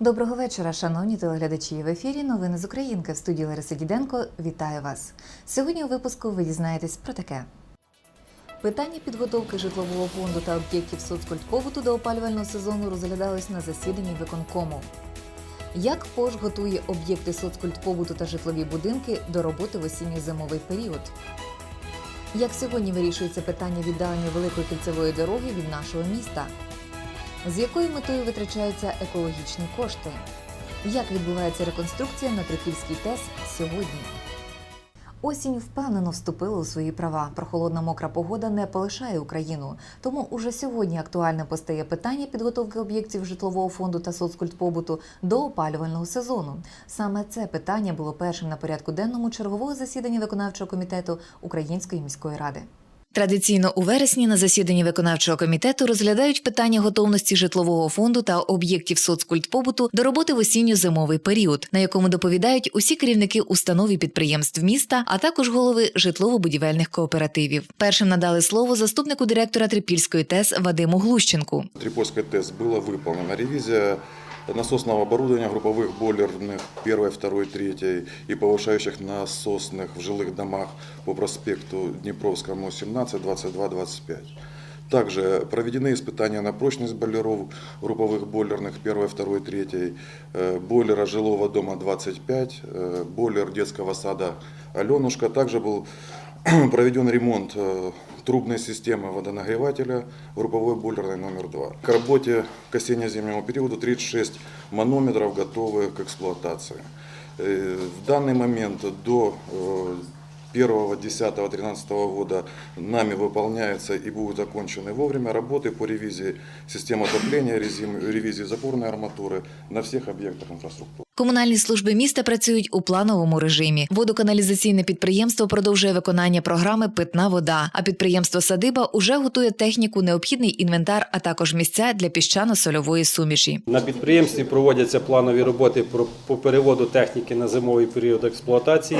Доброго вечора, шановні телеглядачі. В ефірі новини з Українки в студії Лариси Діденко. Вітаю вас. Сьогодні у випуску ви дізнаєтесь про таке. Питання підготовки житлового фонду та об'єктів соцкультпобуту до опалювального сезону розглядались на засіданні виконкому. Як ПОЖ готує об'єкти соцкультпобуту та житлові будинки до роботи в осінньо-зимовий період? Як сьогодні вирішується питання віддалення великої кільцевої дороги від нашого міста? З якою метою витрачаються екологічні кошти? Як відбувається реконструкція на Трипільській ТЕС сьогодні? Осінь впевнено вступила у свої права. Прохолодна мокра погода не полишає Україну. Тому уже сьогодні актуальне постає питання підготовки об'єктів житлового фонду та соцкультпобуту до опалювального сезону. Саме це питання було першим на порядку денному чергового засідання виконавчого комітету Української міської ради. Традиційно у вересні на засіданні виконавчого комітету розглядають питання готовності житлового фонду та об'єктів соцкультпобуту до роботи в осінньо-зимовий період, на якому доповідають усі керівники установ і підприємств міста, а також голови житлово-будівельних кооперативів. Першим надали слово заступнику директора Трипільської ТЕС Вадиму Глущенку. Трипольской ТЭС была выполнена ревизия насосного оборудования групповых бойлерных 1, 2, 3 и повышающих насосных в жилых домах по проспекту Днепровскому 17, 22, 25. Также проведены испытания на прочность бойлеров групповых бойлерных 1, 2, 3, э, бойлера жилого дома 25, э, бойлер детского сада Аленушка. Также был проведен ремонт э, трубной системы водонагревателя групповой бойлерной номер 2. К работе к осенне-зимнему периоду 36 манометров готовы к эксплуатации. Э, В данный момент до э, 1, 10, 13 года нами выполняются и будут закончены вовремя работы по ревизии системы отопления, резим- ревизии запорной арматуры на всех объектах инфраструктуры. Комунальні служби міста працюють у плановому режимі. Водоканалізаційне підприємство продовжує виконання програми Питна вода. А підприємство Садиба уже готує техніку, необхідний інвентар, а також місця для піщано-сольової суміші. На підприємстві проводяться планові роботи про- по переводу техніки на зимовий період експлуатації.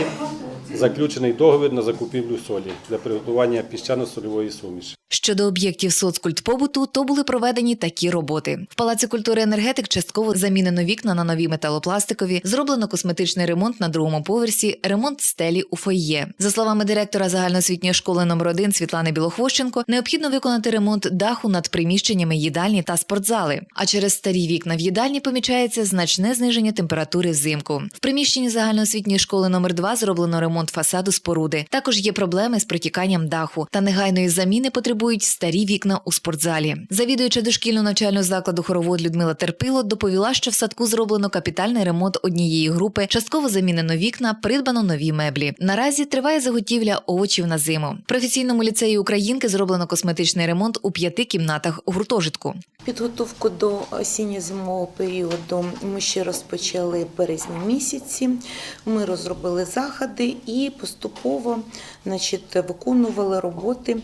Заключений договір на закупівлю солі для приготування піщано-сольової суміші. Щодо об'єктів соцкультпобуту, то були проведені такі роботи. В Палаці культури енергетик частково замінено вікна на нові металопластикові, зроблено косметичний ремонт на другому поверсі, ремонт стелі у фойє. За словами директора загальноосвітньої школи номер 1 Світлани Білохвощенко, необхідно виконати ремонт даху над приміщеннями їдальні та спортзали. А через старі вікна в їдальні помічається значне зниження температури взимку. В приміщенні загальноосвітньої школи номер 2 зроблено ремонт фасаду споруди. Також є проблеми з протіканням даху та негайної заміни потребують старі вікна у спортзалі. Завідуюча дошкільного навчального закладу хоровод Людмила Терпило доповіла, що в садку зроблено капітальний ремонт однієї групи, частково замінено вікна, придбано нові меблі. Наразі триває заготівля овочів на зиму. В професійному ліцеї Українки зроблено косметичний ремонт у п'яти кімнатах гуртожитку. Підготовку до осінньо-зимового періоду ми ще розпочали березні місяці. Ми розробили заходи і поступово значить, виконували роботи.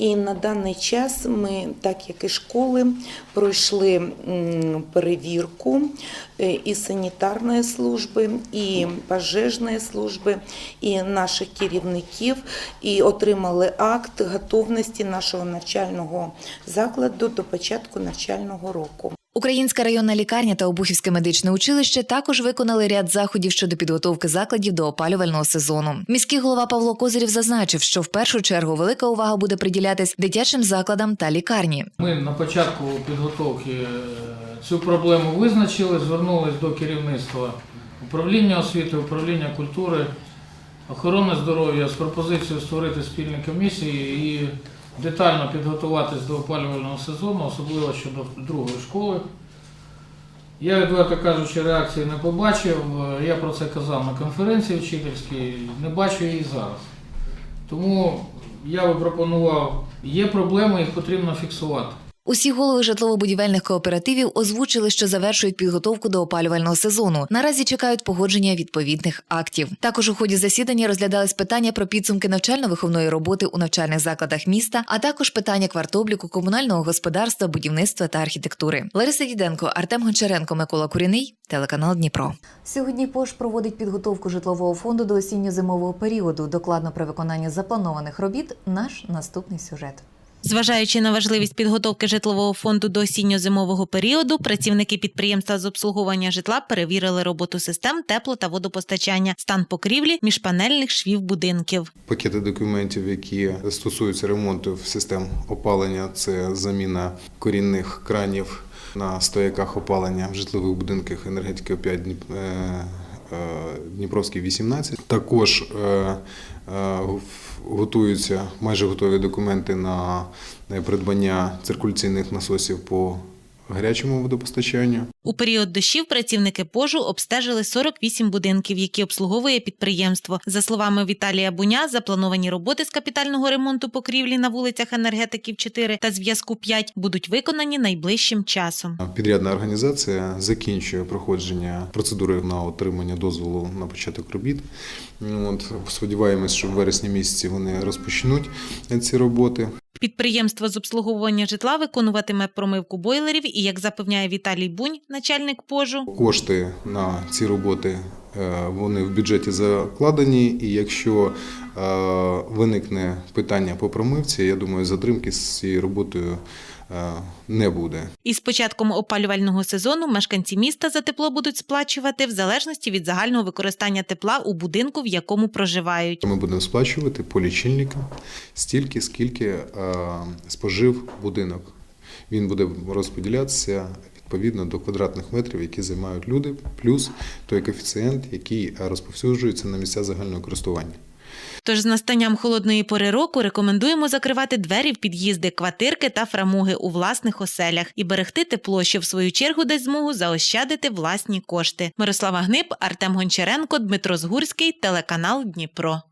І на даний час ми, так як і школи, пройшли перевірку е, і санітарної служби, і пожежної служби, і наших керівників, і отримали акт готовності нашого навчального закладу до початку навчального року. Українська районна лікарня та Обухівське медичне училище також виконали ряд заходів щодо підготовки закладів до опалювального сезону. Міський голова Павло Козирів зазначив, що в першу чергу велика увага буде приділятись дитячим закладам та лікарні. Ми на початку підготовки е, цю проблему визначили, звернулись до керівництва управління освіти, управління культури, охорони здоров'я з пропозицією створити спільні комісії і детально підготуватись до опалювального сезону, особливо щодо другої школи. Я, відверто кажучи, реакції не побачив. Я про це казав на конференції вчительській, не бачу її зараз. Тому я би пропонував, є проблеми, їх потрібно фіксувати. Усі голови житлово-будівельних кооперативів озвучили, що завершують підготовку до опалювального сезону. Наразі чекають погодження відповідних актів. Також у ході засідання розглядались питання про підсумки навчально-виховної роботи у навчальних закладах міста, а також питання квартобліку комунального господарства, будівництва та архітектури. Лариса Діденко, Артем Гончаренко, Микола Куріний, телеканал Дніпро. Сьогодні Пош проводить підготовку житлового фонду до осінньо-зимового періоду. Докладно про виконання запланованих робіт. Наш наступний сюжет. Зважаючи на важливість підготовки житлового фонду до осінньо-зимового періоду, працівники підприємства з обслуговування житла перевірили роботу систем тепло та водопостачання, стан покрівлі міжпанельних швів будинків. Пакети документів, які стосуються ремонту систем опалення, це заміна корінних кранів на стояках опалення в житлових будинках енергетики 5 Дніп- е, е, Дніпровський 18. Також е, е, готуються майже готові документи на придбання циркуляційних насосів по гарячому водопостачанню. У період дощів працівники пожу обстежили 48 будинків, які обслуговує підприємство. За словами Віталія Буня, заплановані роботи з капітального ремонту покрівлі на вулицях енергетиків 4 та зв'язку 5 будуть виконані найближчим часом. Підрядна організація закінчує проходження процедури на отримання дозволу на початок робіт. От, сподіваємось, що в вересні місяці вони розпочнуть ці роботи. Підприємство з обслуговування житла виконуватиме промивку бойлерів і, як запевняє Віталій Бунь, начальник пожу, Кошти на ці роботи е, вони в бюджеті закладені, і якщо е, виникне питання по промивці, я думаю, затримки з цією роботою е, не буде. із початком опалювального сезону мешканці міста за тепло будуть сплачувати в залежності від загального використання тепла у будинку, в якому проживають. Ми будемо сплачувати по лічильникам стільки, скільки спожив будинок. Він буде розподілятися відповідно до квадратних метрів, які займають люди, плюс той коефіцієнт, який розповсюджується на місця загального користування. Тож з настанням холодної пори року рекомендуємо закривати двері в під'їзди, квартирки та фрамуги у власних оселях і берегти тепло, що в свою чергу дасть змогу заощадити власні кошти. Мирослава Гнип, Артем Гончаренко, Дмитро Згурський, телеканал Дніпро.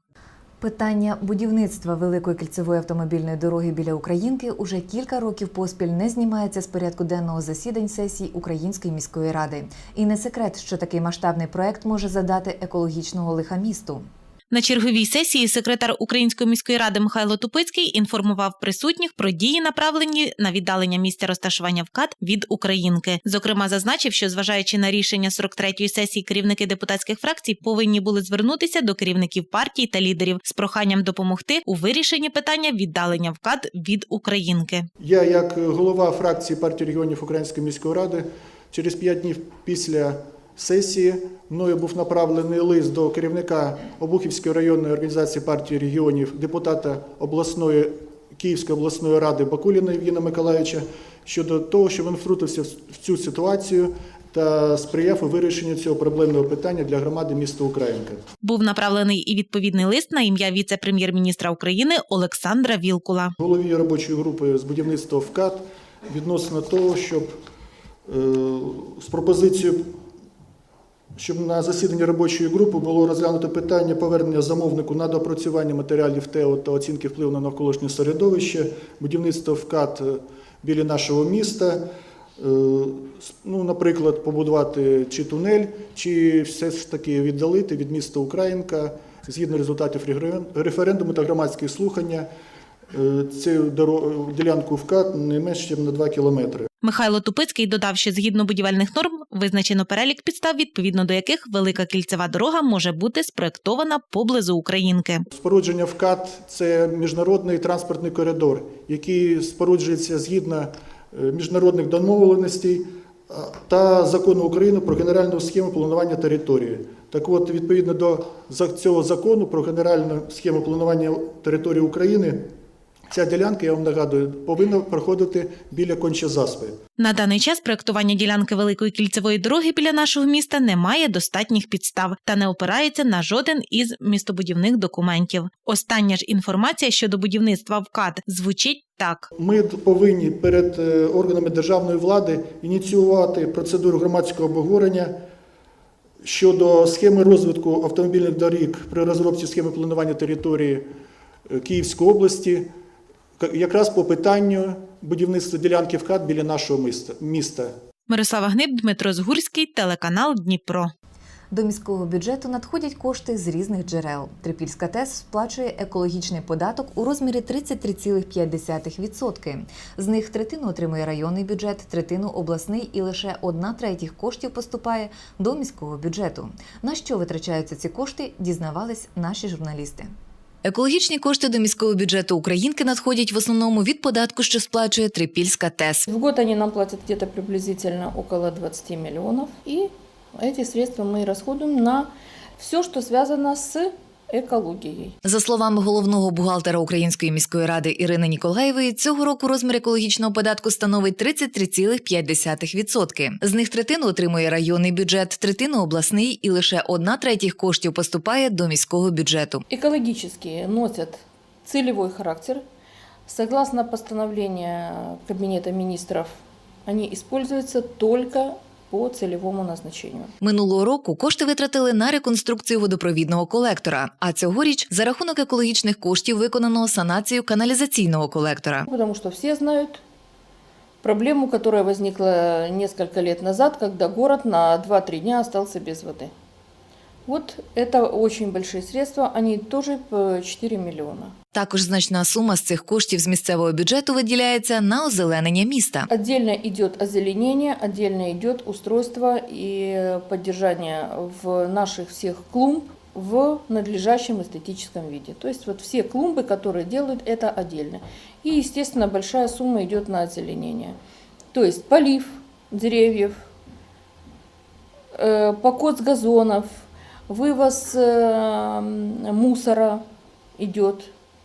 Питання будівництва великої кільцевої автомобільної дороги біля Українки уже кілька років поспіль не знімається з порядку денного засідань сесій Української міської ради. І не секрет, що такий масштабний проект може задати екологічного лиха місту. На черговій сесії секретар Української міської ради Михайло Тупицький інформував присутніх про дії, направлені на віддалення місця розташування ВКАД від Українки. Зокрема, зазначив, що зважаючи на рішення 43-ї сесії, керівники депутатських фракцій повинні були звернутися до керівників партій та лідерів з проханням допомогти у вирішенні питання віддалення ВКАД від Українки. Я, як голова фракції партії регіонів Української міської ради, через п'ять днів після сесії мною був направлений лист до керівника Обухівської районної організації партії регіонів, депутата обласної Київської обласної ради Бакуліна Євгена Миколаївича щодо того, що він втрутився в цю ситуацію та сприяв у вирішенню цього проблемного питання для громади міста Українка. Був направлений і відповідний лист на ім'я віце-прем'єр-міністра України Олександра Вілкула. голові робочої групи з будівництва ВКАД відносно того, щоб е, з пропозицією, щоб на засіданні робочої групи було розглянуто питання повернення замовнику на допрацювання матеріалів ТЕО та оцінки впливу на навколишнє середовище, будівництво ВКАД е, біля нашого міста. Е, Ну, наприклад, побудувати чи тунель, чи все ж таки віддалити від міста Українка згідно результатів референ- референдуму та громадських слухання цю доро- ділянку ВКАД не менше ніж на 2 кілометри. Михайло Тупицький додав, що згідно будівельних норм визначено перелік підстав, відповідно до яких велика кільцева дорога може бути спроектована поблизу Українки. Спорудження ВКАД це міжнародний транспортний коридор, який споруджується згідно е, міжнародних домовленостей та закону України про генеральну схему планування території. Так от, відповідно до цього закону про генеральну схему планування території України, ця ділянка, я вам нагадую, повинна проходити біля Кончезаспи. На даний час проектування ділянки великої кільцевої дороги біля нашого міста не має достатніх підстав та не опирається на жоден із містобудівних документів. Остання ж інформація щодо будівництва ВКАД звучить так. Ми повинні перед е, органами державної влади ініціювати процедуру громадського обговорення щодо схеми розвитку автомобільних доріг при розробці схеми планування території е, Київської області, якраз по питанню будівництво ділянки вкат біля нашого міста. Мирослава Гниб, Дмитро Згурський, телеканал Дніпро. До міського бюджету надходять кошти з різних джерел. Трипільська ТЕС сплачує екологічний податок у розмірі 33,5%. З них третину отримує районний бюджет, третину обласний і лише одна третіх коштів поступає до міського бюджету. На що витрачаються ці кошти, дізнавались наші журналісти. Екологічні кошти до міського бюджету Українки надходять в основному від податку, що сплачує Трипільська ТЕС. В год вони нам платять десь приблизно около 20 мільйонів. І эти средства ми розходуємо на все, що зв'язано с экологией. За словами головного бухгалтера Української міської ради Ірини Ніколаєвої, цього року розмір екологічного податку становить 33,5%. З них третину отримує районний бюджет, третину обласний, і лише одна третіх коштів поступає до міського бюджету. Экологические носят целевой характер. Согласно постановлению Кабинета министров, они используются только по цільовому назначенню. Минулого року кошти витратили на реконструкцію водопровідного колектора. А цьогоріч за рахунок екологічних коштів виконано санацію каналізаційного колектора. Потому що всі знають. проблему, которая возникла несколько лет назад, когда город на 2-3 дня остался без воды. Вот это очень большие средства, они тоже по 4 миллиона. Також значна сума з цих коштів з місцевого бюджету виділяється на озеленення міста. Отдельно идет озеленение, отдельно идет устройство и поддержание в наших всех клумб в надлежащем эстетическом виде. То есть вот все клумбы, которые делают, это отдельно. И, естественно, большая сумма идет на озеленение. То есть полив деревьев, э, покос газонов, вывоз э, мусора идет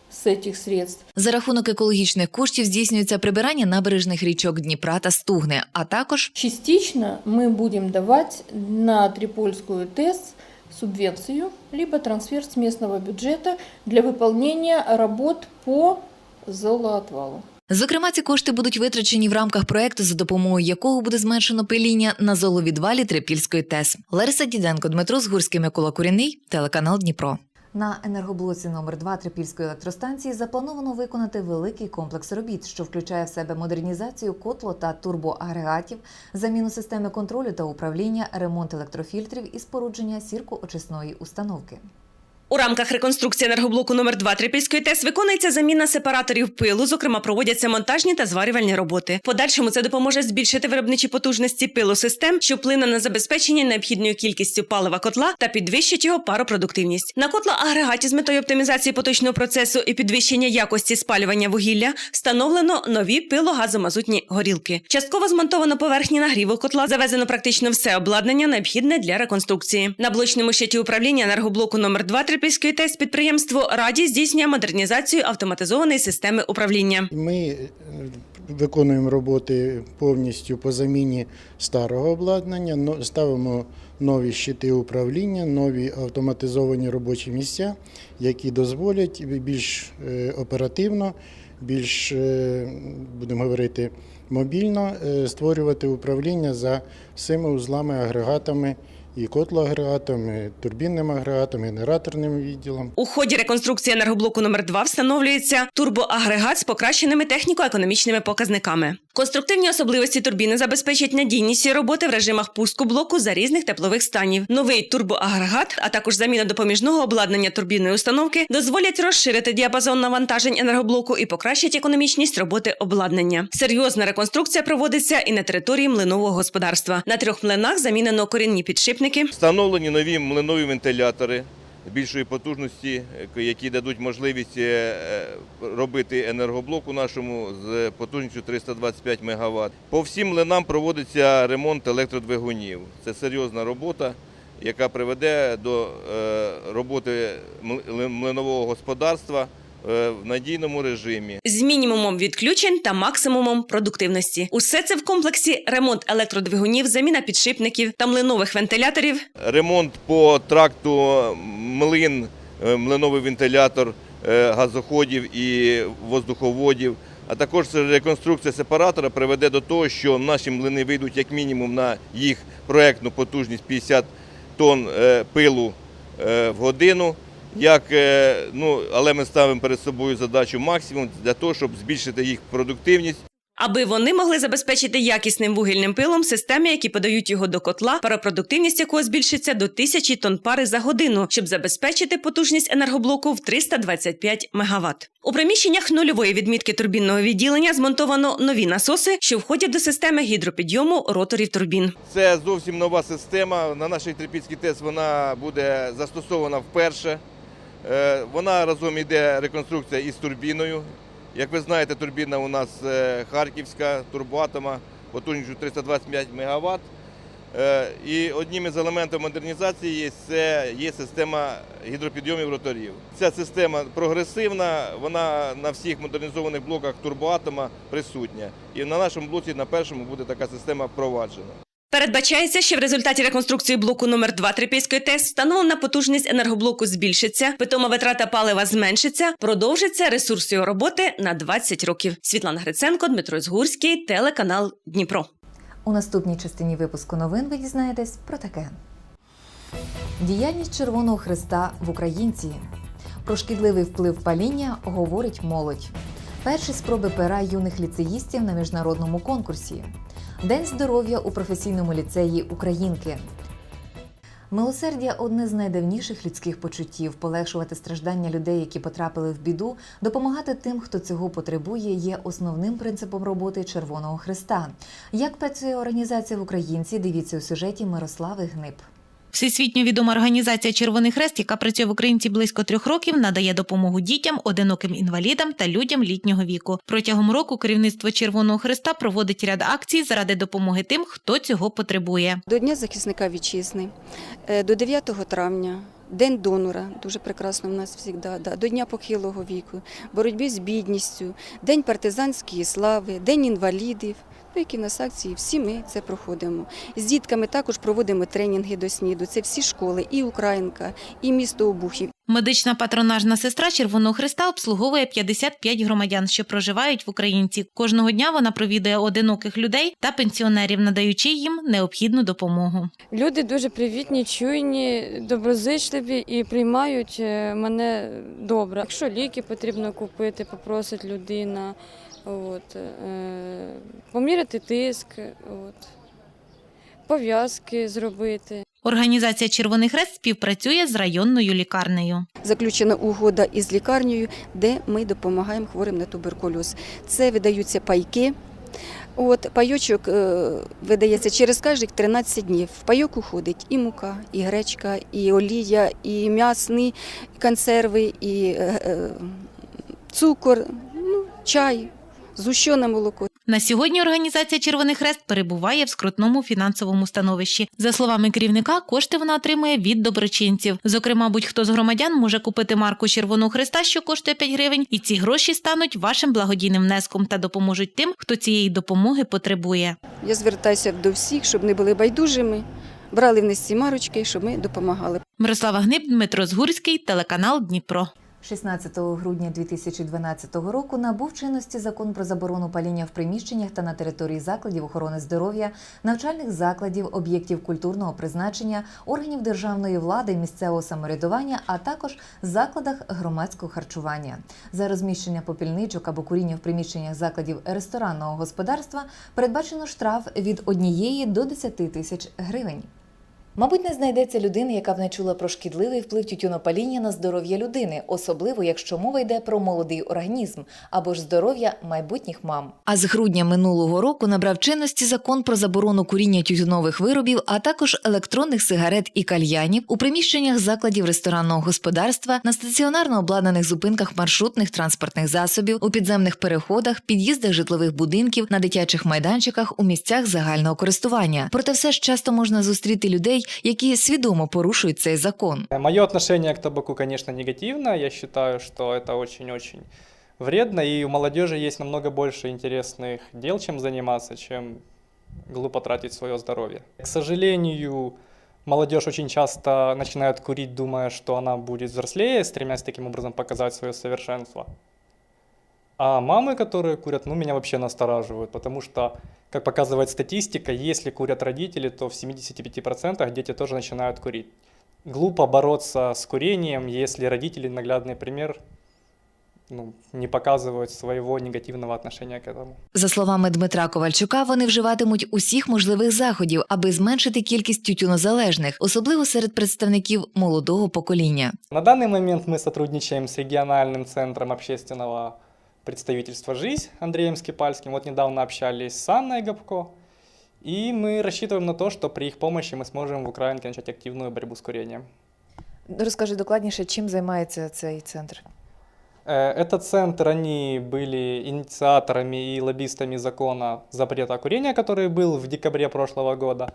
с этих средств. За рахунок екологічних коштів здійснюється прибирання набережних річок Дніпра та Стугни, а також Частично мы будем давать на Трипольскую ТЭС субвенцию, либо трансфер с местного бюджета для выполнения работ по золоотвалу. Зокрема, ці кошти будуть витрачені в рамках проекту, за допомогою якого буде зменшено пиління на золовідвалі Трипільської ТЕС. Лариса Діденко, Дмитро Згурський, Микола Куріний, телеканал Дніпро. На енергоблоці номер 2 Трипільської електростанції заплановано виконати великий комплекс робіт, що включає в себе модернізацію котло та турбоагрегатів, заміну системи контролю та управління, ремонт електрофільтрів і спорудження сіркоочисної установки. У рамках реконструкції енергоблоку номер 2 Трипільської ТЕС виконується заміна сепараторів пилу. Зокрема, проводяться монтажні та зварювальні роботи. Подальшому це допоможе збільшити виробничі потужності пилосистем, що вплине на забезпечення необхідною кількістю палива котла та підвищить його паропродуктивність. На котла-агрегаті з метою оптимізації поточного процесу і підвищення якості спалювання вугілля встановлено нові пилогазомазутні горілки. Частково змонтовано поверхні нагріву котла. Завезено практично все обладнання, необхідне для реконструкції. На блочному щиті управління енергоблоку номер 2 Трипільської ТЕС підприємство Раді здійснює модернізацію автоматизованої системи управління. Ми е, виконуємо роботи повністю по заміні старого обладнання, ставимо нові щити управління, нові автоматизовані робочі місця, які дозволять більш е, оперативно, більш, е, будемо говорити, мобільно створювати управління за всіми узлами, агрегатами і котлоагрегатом, і турбінним агрегатом, генераторним відділом. У ході реконструкції енергоблоку номер 2 встановлюється турбоагрегат з покращеними техніко-економічними показниками. Конструктивні особливості турбіни забезпечать надійність роботи в режимах пуску блоку за різних теплових станів. Новий турбоагрегат, а також заміна допоміжного обладнання турбінної установки дозволять розширити діапазон навантажень енергоблоку і покращать економічність роботи обладнання. Серйозна реконструкція проводиться і на території млинового господарства. На трьох млинах замінено корінні підшипники. Встановлені нові млинові вентилятори більшої потужності, е, які дадуть можливість е, робити енергоблок у нашому з потужністю 325 МВт. По всім млинам проводиться ремонт електродвигунів. Це серйозна робота, яка приведе до е, роботи млинового господарства е, в надійному режимі. з мінімумом відключень та максимумом продуктивності. Усе це в комплексі ремонт електродвигунів, заміна підшипників та млинових вентиляторів, Ремонт по тракту млин, е, млиновий вентилятор е, газоходів і воздуховодів. А також реконструкція сепаратора приведе до того, що наші млини вийдуть як мінімум на їх проектну потужність 50 тонн е, пилу е, в годину. Як, е, ну, але ми ставимо перед собою задачу максимум для того, щоб збільшити їх продуктивність аби вони могли забезпечити якісним вугільним пилом системи, які подають його до котла, паропродуктивність якого збільшиться до тисячі тонн пари за годину, щоб забезпечити потужність енергоблоку в 325 МВт. У приміщеннях нульової відмітки турбінного відділення змонтовано нові насоси, що входять до системи гідропідйому роторів турбін. Це зовсім нова система. На нашій Трипільській ТЕС вона буде застосована вперше. Е, Вона разом йде реконструкція із турбіною. Як ви знаєте, турбіна у нас е, харківська, турбоатома, потужністю 325 МВт. Е, І одним із елементів модернізації є, це є система гідропідйомів роторів. Ця система прогресивна, вона на всіх модернізованих блоках турбоатома присутня. І на нашому блоці на першому буде така система впроваджена. Передбачається, що в результаті реконструкції блоку номер 2 Трипільської ТЕС встановлена потужність енергоблоку збільшиться, питома витрата палива зменшиться, продовжиться ресурс його роботи на 20 років. Світлана Гриценко, Дмитро Згурський, телеканал Дніпро. У наступній частині випуску новин ви дізнаєтесь про таке: діяльність Червоного Христа в Українці. Про шкідливий вплив паління говорить молодь. Перші спроби пера юних ліцеїстів на міжнародному конкурсі. День здоров'я у професійному ліцеї Українки. Милосердя одне з найдавніших людських почуттів. Полегшувати страждання людей, які потрапили в біду, допомагати тим, хто цього потребує, є основним принципом роботи Червоного Христа. Як працює організація в Українці? Дивіться у сюжеті Мирослави Гнип. Всесвітньо відома організація Червоний Хрест, яка працює в Українці близько трьох років, надає допомогу дітям, одиноким інвалідам та людям літнього віку. Протягом року керівництво Червоного Хреста проводить ряд акцій заради допомоги тим, хто цього потребує. До Дня захисника вітчизни, е, до 9 травня, День донора, дуже прекрасно в нас завжди, да, до Дня похилого віку, боротьбі з бідністю, День партизанської слави, День інвалідів. Які в всі ми це проходимо. З дітками також проводимо тренінги до СНІДу. Це всі школи, і Українка, і місто Обухів, Медична патронажна сестра Червоного Христа обслуговує 55 громадян, що проживають в Українці. Кожного дня вона провідує одиноких людей та пенсіонерів, надаючи їм необхідну допомогу. Люди дуже привітні, чуйні, доброзичливі і приймають е, мене добре. Якщо ліки потрібно купити, попросить людина, от, е, поміряти тиск, от, пов'язки зробити. Організація Червоний Хрест співпрацює з районною лікарнею. заключена угода із лікарнею, де ми допомагаємо хворим на туберкульоз. Це видаються пайки. От пайочок е, видається через кожних 13 днів. В пайок уходить і мука, і гречка, і олія, і м'ясні консерви, і е, е, цукор, ну, чай, згущене молоко. На сьогодні організація Червоний Хрест перебуває в скрутному фінансовому становищі. За словами керівника, кошти вона отримує від доброчинців. Зокрема, будь-хто з громадян може купити марку Червоного Хреста, що коштує 5 гривень, і ці гроші стануть вашим благодійним внеском та допоможуть тим, хто цієї допомоги потребує. Я звертаюся до всіх, щоб не були байдужими, брали в ці марочки, щоб ми допомагали. Мирослава Гниб, Дмитро Згурський, телеканал Дніпро. 16 грудня 2012 року набув чинності закон про заборону паління в приміщеннях та на території закладів охорони здоров'я, навчальних закладів, об'єктів культурного призначення, органів державної влади, місцевого самоврядування, а також закладах громадського харчування. За розміщення попільничок або куріння в приміщеннях закладів ресторанного господарства передбачено штраф від 1 до 10 тисяч гривень. Мабуть, не знайдеться людини, яка б не чула про шкідливий вплив тютюнопаління на здоров'я людини, особливо якщо мова йде про молодий організм або ж здоров'я майбутніх мам. А з грудня минулого року набрав чинності закон про заборону куріння тютюнових виробів, а також електронних сигарет і кальянів у приміщеннях закладів ресторанного господарства, на стаціонарно обладнаних зупинках маршрутних транспортних засобів, у підземних переходах, під'їздах житлових будинків, на дитячих майданчиках, у місцях загального користування. Проте все ж часто можна зустріти людей, які свідомо порушують цей закон. Мое отношение к табаку, конечно, негативное. Я считаю, что это очень-очень вредно, и у молодежи есть намного больше интересных дел, чем заниматься, чем глупо тратить свое здоровье. К сожалению, молодежь очень часто начинает курить, думая, что она будет взрослее, стремясь таким образом показать свое совершенство. А мамы, которые курят, ну, меня вообще настораживают, потому что, как показывает статистика, если курят родители, то в 75% дети тоже начинают курить. Глупо бороться с курением, если родители наглядный пример ну, не показывают своего негативного отношения к этому. За словами Дмитра Ковальчука, вони вживатимуть усіх можливих заходів, аби зменшити кількість тютюнозалежних, особливо серед представників молодого покоління. На данный момент мы сотрудничаем с региональным центром общественного представительства «Жизнь» Андреем Скипальским. Вот недавно общались с Анной Габко. И мы рассчитываем на то, что при их помощи мы сможем в Украинке начать активную борьбу с курением. Розкажи докладніше, чим займається цей центр. Э, Этот центр, они были инициаторами и лоббистами закона запрета курения, который был в декабре прошлого года.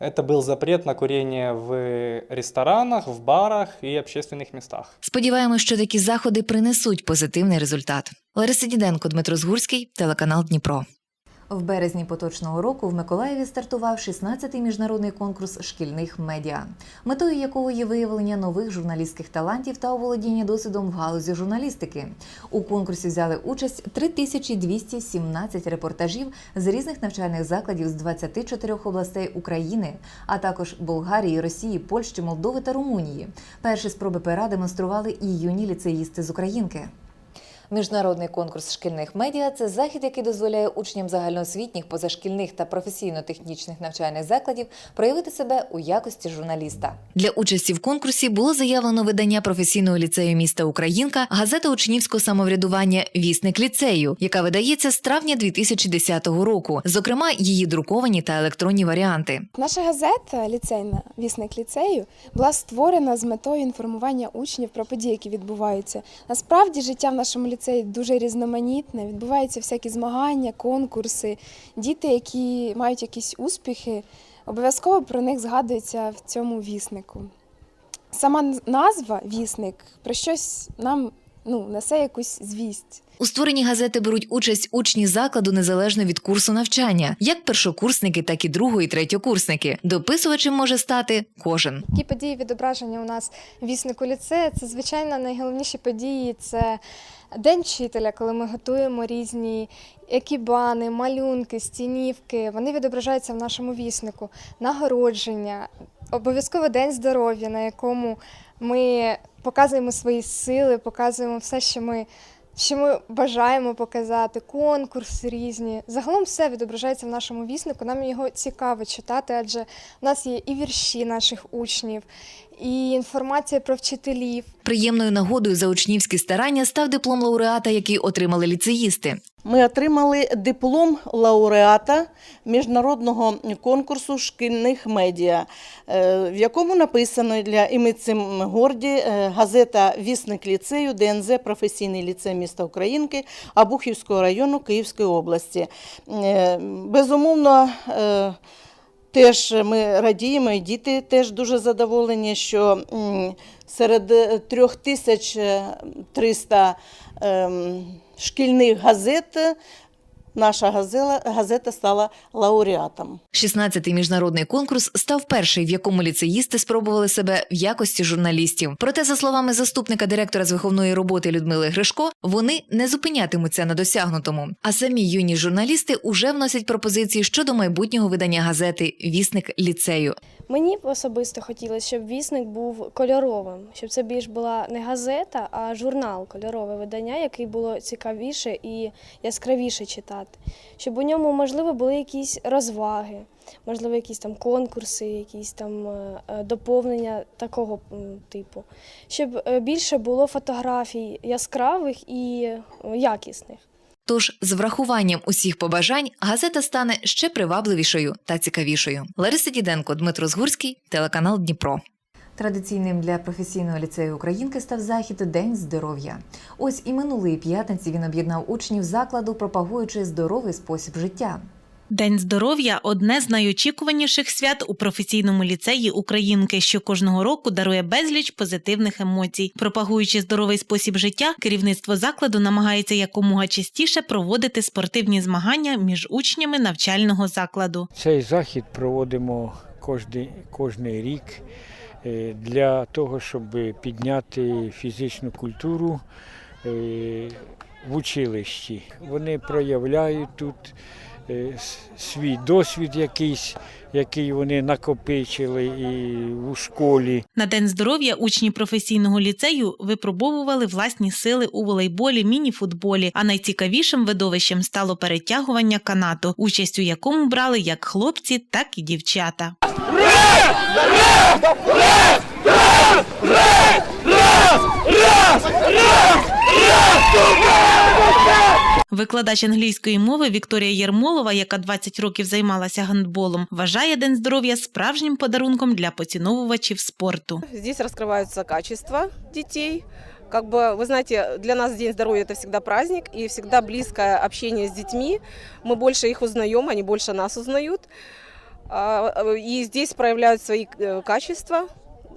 Это был запрет на курение в ресторанах, в барах и общественных местах. Сподіваємось, що такі заходи принесуть позитивний результат. Лариса Діденко, Дмитро Згурський, телеканал Дніпро. В березні поточного року в Миколаєві стартував 16-й міжнародний конкурс шкільних медіа, метою якого є виявлення нових журналістських талантів та оволодіння досвідом в галузі журналістики. У конкурсі взяли участь 3217 репортажів з різних навчальних закладів з 24 областей України, а також Болгарії, Росії, Польщі, Молдови та Румунії. Перші спроби пера демонстрували і юні ліцеїсти з Українки. Міжнародний конкурс шкільних медіа це захід, який дозволяє учням загальноосвітніх, позашкільних та професійно-технічних навчальних закладів проявити себе у якості журналіста. Для участі в конкурсі було заявлено видання професійного ліцею міста Українка, газета учнівського самоврядування Вісник ліцею, яка видається з травня 2010 року. Зокрема, її друковані та електронні варіанти. Наша газета ліцейна вісник ліцею була створена з метою інформування учнів про події, які відбуваються. Насправді життя в нашому ліцеї дуже різноманітне. Відбуваються всякі змагання, конкурси. Діти, які мають якісь успіхи, обов'язково про них згадується в цьому віснику. Сама назва вісник про щось нам ну, несе якусь звість. У створенні газети беруть участь учні закладу незалежно від курсу навчання, як першокурсники, так і друго- і третьокурсники. Дописувачем може стати кожен. Які події відображення у нас віснику ліцею? Це звичайно найголовніші події. Це день вчителя, коли ми готуємо різні екібани, малюнки, стінівки. Вони відображаються в нашому віснику. Нагородження, обов'язково день здоров'я, на якому ми показуємо свої сили, показуємо все, що ми. Що ми бажаємо показати, конкурси різні. Загалом все відображається в нашому віснику. Нам його цікаво читати, адже в нас є і вірші наших учнів, і інформація про вчителів. Приємною нагодою за учнівські старання став диплом лауреата, який отримали ліцеїсти. Ми отримали диплом лауреата міжнародного конкурсу шкільних медіа, е, в якому написано для і ми цим горді е, газета Вісник ліцею ДНЗ професійний ліцей міста Українки Абухівського району Київської області. Е, Безумовно. Е, Теж ми радіємо, і діти теж дуже задоволені, що серед е, 3300 триста шкільних газет наша газела, газета стала лауреатом. 16-й міжнародний конкурс став перший, в якому ліцеїсти спробували себе в якості журналістів. Проте, за словами заступника директора з виховної роботи Людмили Гришко, вони не зупинятимуться на досягнутому. А самі юні журналісти уже вносять пропозиції щодо майбутнього видання газети Вісник ліцею. Мені б особисто хотілося, щоб вісник був кольоровим, щоб це більш була не газета, а журнал, кольорове видання, який було цікавіше і яскравіше читати. Щоб у ньому, можливо, були якісь розваги, можливо, якісь там конкурси, якісь там е, е, доповнення такого типу. Щоб е, більше було фотографій яскравих і якісних. Тож, з врахуванням усіх побажань, газета стане ще привабливішою та цікавішою. Лариса Діденко, Дмитро Згурський, телеканал Дніпро. Традиційним для професійного ліцею Українки став захід День здоров'я. Ось і минулої п'ятниці він об'єднав учнів закладу, пропагуючи здоровий спосіб життя. День здоров'я одне з найочікуваніших свят у професійному ліцеї Українки, що кожного року дарує безліч позитивних емоцій. Пропагуючи здоровий спосіб життя, керівництво закладу намагається якомога частіше проводити спортивні змагання між учнями навчального закладу. Цей захід проводимо кожний, кожний рік для того, щоб підняти фізичну культуру е, в училищі. Вони проявляють тут е, свій досвід якийсь, який вони накопичили і у школі. На день здоров'я учні професійного ліцею випробовували власні сили у волейболі, міні-футболі. А найцікавішим видовищем стало перетягування канату, участь у якому брали як хлопці, так і дівчата. Викладач англійської мови Вікторія Єрмолова, яка 20 років займалася гандболом, вважає День здоров'я справжнім подарунком для поціновувачів спорту. Здесь раскрываются качества детей. Как бы, вы знаете, для нас День здоровья – это всегда праздник и всегда близкое общение с детьми. Мы больше их узнаем, они больше нас узнают. А, И здесь проявляют свои э, качества,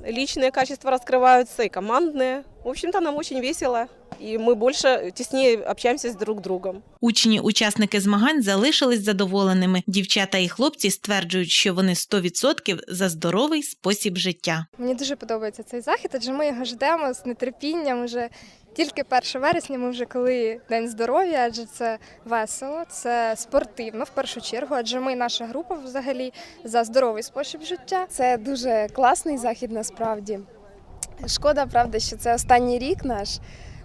личные качества раскрываются и командные. В общем-то, нам очень весело, и мы больше, теснее общаемся с друг другом. Учні, учасники змагань залишились задоволеними. Дівчата і хлопці стверджують, що вони 100% за здоровий спосіб життя. Мені дуже подобається цей захід, адже ми його ждемо з нетерпінням. Уже тільки 1 вересня. Ми вже коли день здоров'я, адже це весело, це спортивно в першу чергу. Адже ми, наша група, взагалі за здоровий спосіб життя. Це дуже класний захід насправді. Шкода, правда, що це останній рік наш.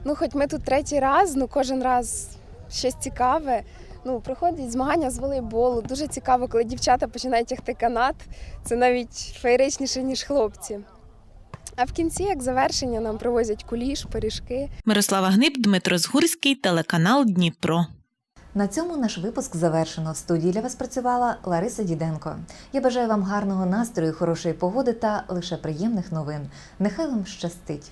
Ну, хоч ми тут третій раз, ну кожен раз щось цікаве. Ну, проходять змагання з волейболу. Дуже цікаво, коли дівчата починають тягти канат. Це навіть феєричніше, ніж хлопці. А в кінці, як завершення, нам привозять куліш, пиріжки. Мирослава Гниб, Дмитро Згурський, телеканал Дніпро. На цьому наш випуск завершено. В студії для вас працювала Лариса Діденко. Я бажаю вам гарного настрою, хорошої погоди та лише приємних новин. Нехай вам щастить!